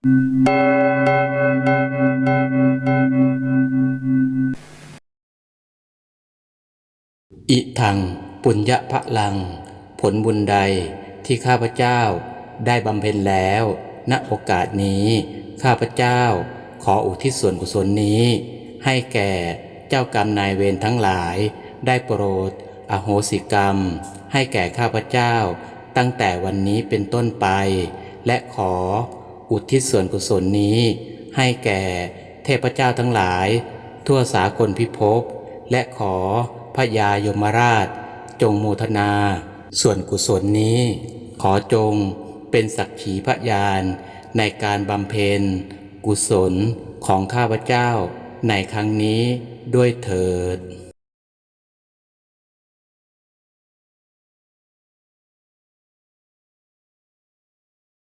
อิทัง ปุญญะพระลัง ผลบุญใดที่ข้าพเจ้าได้บำเพ็ญแล้ว ณโอกาสนี้ ข้าพเจ้าขออุทิศส่วนกุศลนี้ ให้แก่เจ้ากรรมนายเวรทั้งหลาย ได้โปรด อโหสิกรรม ให้แก่ข้าพเจ้า ตั้งแต่วันนี้เป็นต้นไป และขอ อุทิศส่วนกุศลนี้ ให้แก่เทพเจ้าทั้งหลาย ทั่วสากลพิภพ และขอพระยายมราช จงโมทนา ส่วนกุศลนี้ ขอจงเป็นสักขีพยาน ในการบำเพ็ญ กุศลของข้าพเจ้า ในครั้งนี้ด้วยเถิด